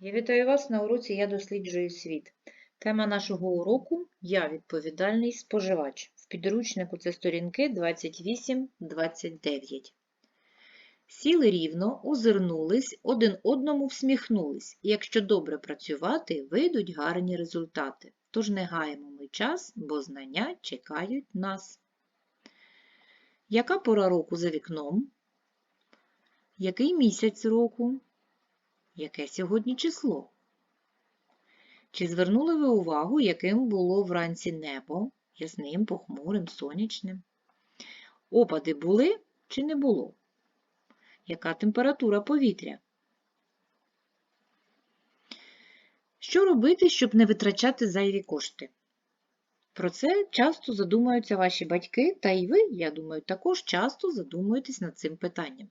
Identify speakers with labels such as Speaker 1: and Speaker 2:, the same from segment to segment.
Speaker 1: Я вітаю вас на уроці Я досліджую світ. Тема нашого уроку Я відповідальний споживач. В підручнику це сторінки 28-29. Сіли рівно, озирнулись, один одному всміхнулись. І якщо добре працювати, вийдуть гарні результати. Тож не гаємо ми час, бо знання чекають нас. Яка пора року за вікном? Який місяць року? Яке сьогодні число? Чи звернули ви увагу, яким було вранці небо? Ясним, похмурим, сонячним? Опади були чи не було? Яка температура повітря? Що робити, щоб не витрачати зайві кошти? Про це часто задумаються ваші батьки, та й ви, я думаю, також часто задумуєтесь над цим питанням.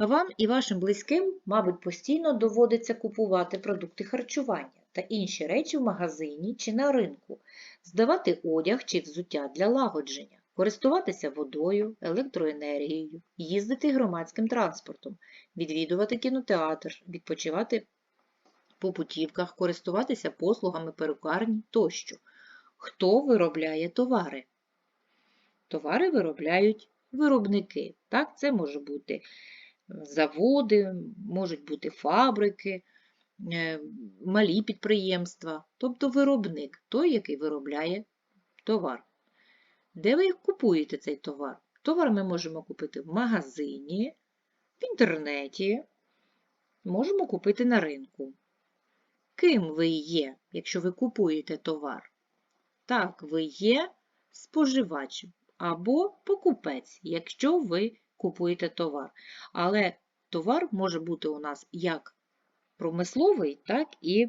Speaker 1: Вам і вашим близьким, мабуть, постійно доводиться купувати продукти харчування та інші речі в магазині чи на ринку, здавати одяг чи взуття для лагодження, користуватися водою, електроенергією, їздити громадським транспортом, відвідувати кінотеатр, відпочивати по путівках, користуватися послугами перукарні тощо. Хто виробляє товари? Товари виробляють виробники. Так, це може бути заводи, можуть бути фабрики, е, малі підприємства, тобто виробник, той, який виробляє товар. Де ви купуєте цей товар? Товар ми можемо купити в магазині, в інтернеті, можемо купити на ринку. Ким ви є, якщо ви купуєте товар? Так, ви є споживач або покупець, якщо ви купуєте товар. Але товар може бути у нас як промисловий, так і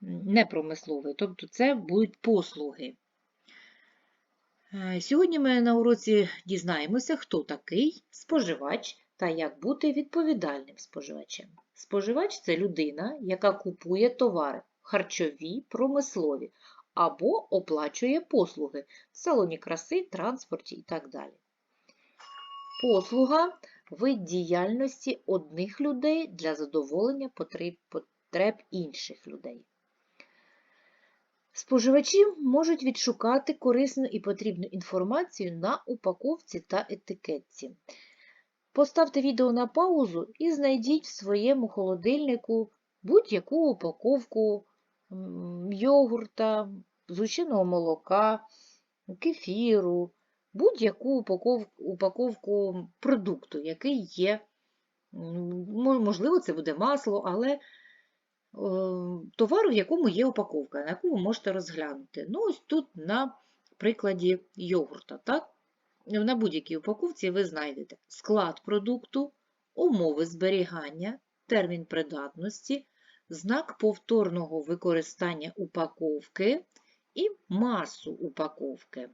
Speaker 1: непромисловий. Тобто це будуть послуги. Е, Сьогодні ми на уроці дізнаємося, хто такий споживач та як бути відповідальним споживачем. Споживач це людина, яка купує товари харчові, промислові або оплачує послуги в салоні краси, транспорті і так далі. Послуга вид діяльності одних людей для задоволення потреб, інших людей. Споживачі можуть відшукати корисну і потрібну інформацію на упаковці та етикетці. Поставте відео на паузу і знайдіть в своєму холодильнику будь-яку упаковку йогурта, згущеного молока, кефіру, будь-яку упаковку, упаковку продукту, який є. Можливо, це буде масло, але е, товар, в якому є упаковка, на яку ви можете розглянути. Ну, ось тут на прикладі йогурта. так? На будь-якій упаковці ви знайдете склад продукту, умови зберігання, термін придатності, знак повторного використання упаковки і масу упаковки.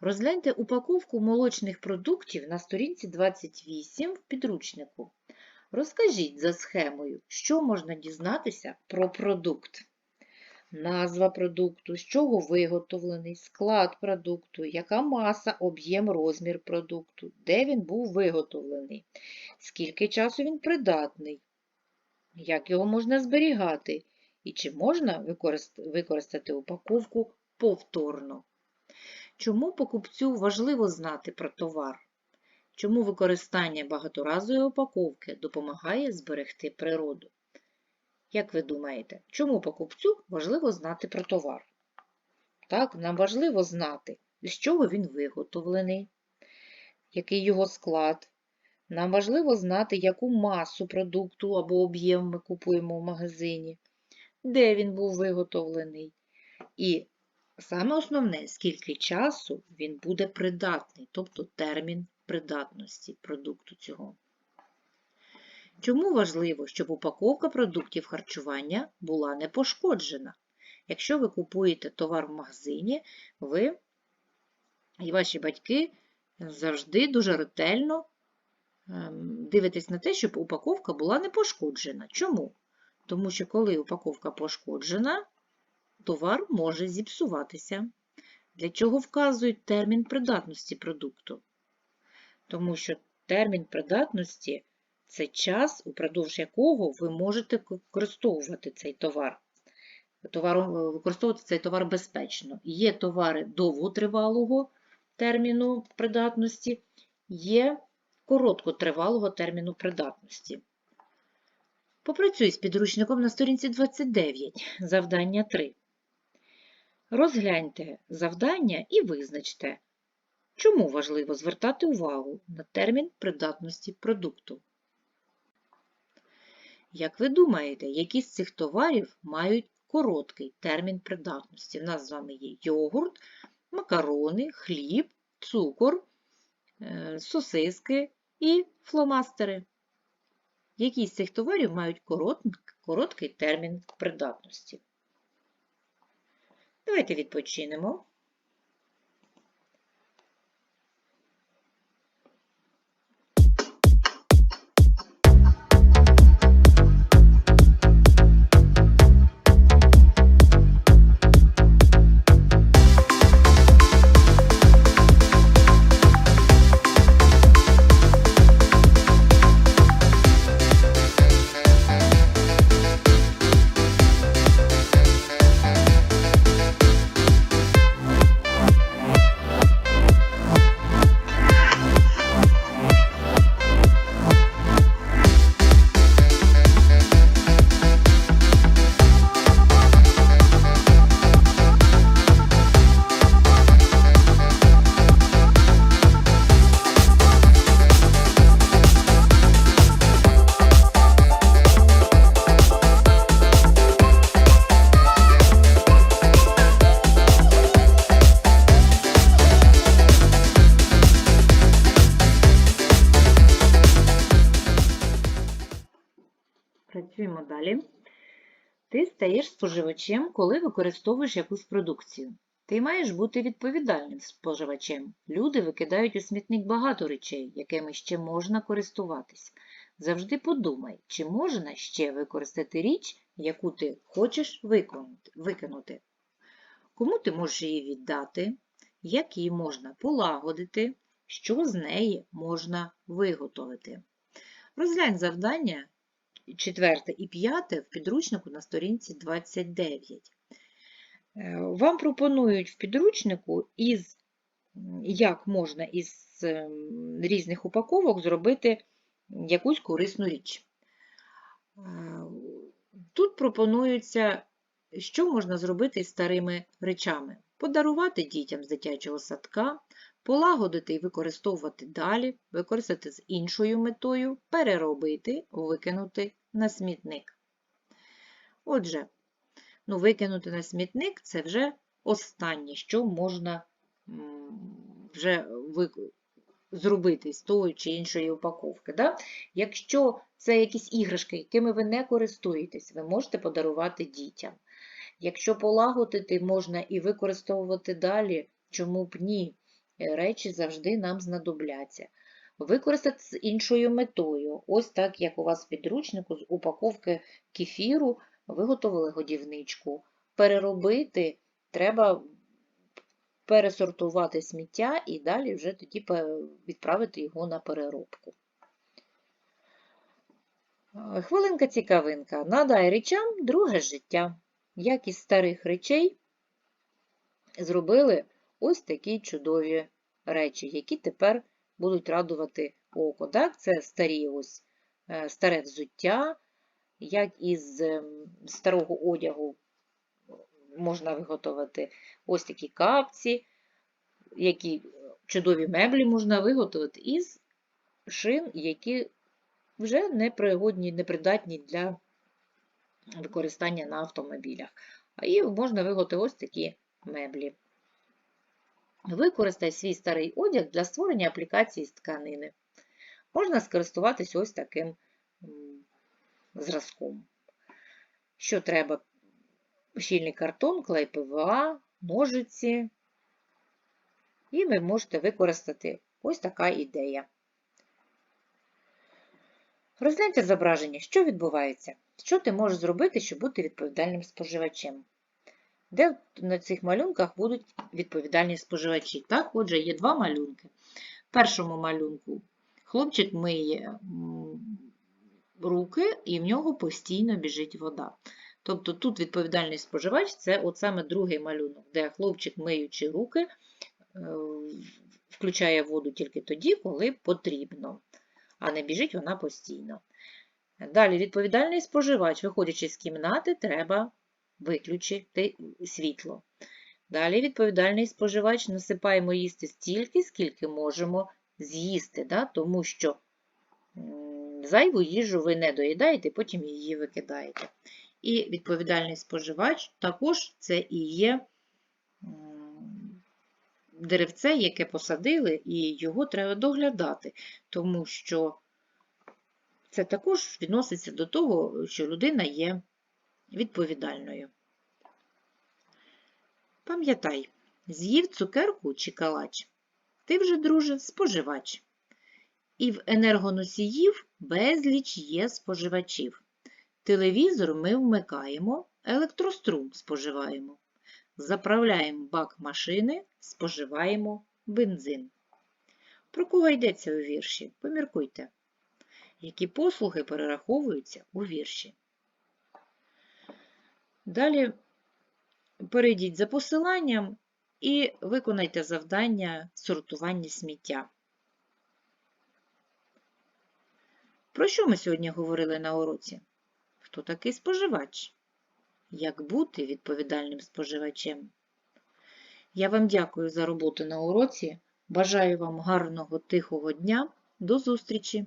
Speaker 1: Розгляньте упаковку молочних продуктів на сторінці 28 в підручнику. Розкажіть за схемою, що можна дізнатися про продукт. Назва продукту, з чого виготовлений, склад продукту, яка маса, об'єм, розмір продукту, де він був виготовлений, скільки часу він придатний, як його можна зберігати і чи можна використати упаковку повторно. Чому покупцю важливо знати про товар? Чому використання багаторазової упаковки допомагає зберегти природу? Як ви думаєте, чому покупцю важливо знати про товар? Так, нам важливо знати, з чого він виготовлений, який його склад. Нам важливо знати, яку масу продукту або об'єм ми купуємо в магазині, де він був виготовлений. І саме основне, скільки часу він буде придатний, тобто термін придатності продукту цього. Чому важливо, щоб упаковка продуктів харчування була не пошкоджена? Якщо ви купуєте товар в магазині, ви і ваші батьки завжди дуже ретельно дивитесь на те, щоб упаковка була не пошкоджена. Чому? Тому що коли упаковка пошкоджена, товар може зіпсуватися. Для чого вказують термін придатності продукту? Тому що термін придатності це час, упродовж якого ви можете використовувати цей товар. Товар, використовувати цей товар безпечно. Є товари довготривалого терміну придатності, є короткотривалого терміну придатності. Попрацюй з підручником на сторінці 29, завдання 3. Розгляньте завдання і визначте, чому важливо звертати увагу на термін придатності продукту. Як ви думаєте, які з цих товарів мають короткий термін придатності? У нас з вами є йогурт, макарони, хліб, цукор, е, сосиски і фломастери. Які з цих товарів мають короткий термін придатності? Давайте відпочинемо. Працюємо далі. Ти стаєш споживачем, коли використовуєш якусь продукцію. Ти маєш бути відповідальним споживачем. Люди викидають у смітник багато речей, якими ще можна користуватись. Завжди подумай, чи можна ще використати річ, яку ти хочеш викинути. Кому ти можеш її віддати, як її можна полагодити, що з неї можна виготовити. Розглянь завдання четверте і п'яте в підручнику на сторінці 29. Е, вам пропонують в підручнику, із, як можна із різних упаковок зробити якусь корисну річ. Е, тут пропонується, що можна зробити з старими речами. Подарувати дітям з дитячого садка, полагодити і використовувати далі, використати з іншою метою, переробити, викинути на смітник. Отже, ну, викинути на смітник це вже останнє, що можна вже зробити з тої чи іншої упаковки. Да? Якщо це якісь іграшки, якими ви не користуєтесь, ви можете подарувати дітям. Якщо полагодити можна і використовувати далі, чому б ні, речі завжди нам знадобляться. Використати з іншою метою. Ось так, як у вас в підручнику з упаковки кефіру виготовили годівничку. Переробити треба пересортувати сміття і далі вже тоді відправити його на переробку. Хвилинка цікавинка. Надай речам друге життя. Як із старих речей зробили ось такі чудові речі, які тепер будуть радувати око. Так? Це старі ось, е, старе взуття, як із ем, старого одягу можна виготовити ось такі капці, які чудові меблі можна виготовити із шин, які вже непригодні, непридатні для використання на автомобілях. І можна виготовити ось такі меблі. Використай свій старий одяг для створення аплікації з тканини. Можна скористуватись ось таким зразком. Що треба? Щільний картон, клей ПВА, ножиці. І ви можете використати ось така ідея. Розгляньте зображення, що відбувається, що ти можеш зробити, щоб бути відповідальним споживачем де на цих малюнках будуть відповідальні споживачі. Так, отже, є два малюнки. В першому малюнку хлопчик миє руки і в нього постійно біжить вода. Тобто тут відповідальний споживач це от саме другий малюнок, де хлопчик, миючи руки, е, включає воду тільки тоді, коли потрібно, а не біжить вона постійно. Далі відповідальний споживач, виходячи з кімнати, треба виключити світло. Далі відповідальний споживач насипаємо їсти стільки, скільки можемо з'їсти, да? тому що зайву їжу ви не доїдаєте, потім її викидаєте. І відповідальний споживач також це і є деревце, яке посадили, і його треба доглядати, тому що це також відноситься до того, що людина є відповідальною. Пам'ятай, з'їв цукерку чи калач, ти вже, друже, споживач. І в енергоносіїв безліч є споживачів. Телевізор ми вмикаємо, електрострум споживаємо. Заправляємо бак машини, споживаємо бензин. Про кого йдеться у вірші? Поміркуйте. Які послуги перераховуються у вірші. Далі перейдіть за посиланням і виконайте завдання сортування сміття. Про що ми сьогодні говорили на уроці? Хто такий споживач? Як бути відповідальним споживачем? Я вам дякую за роботу на уроці. Бажаю вам гарного тихого дня. До зустрічі!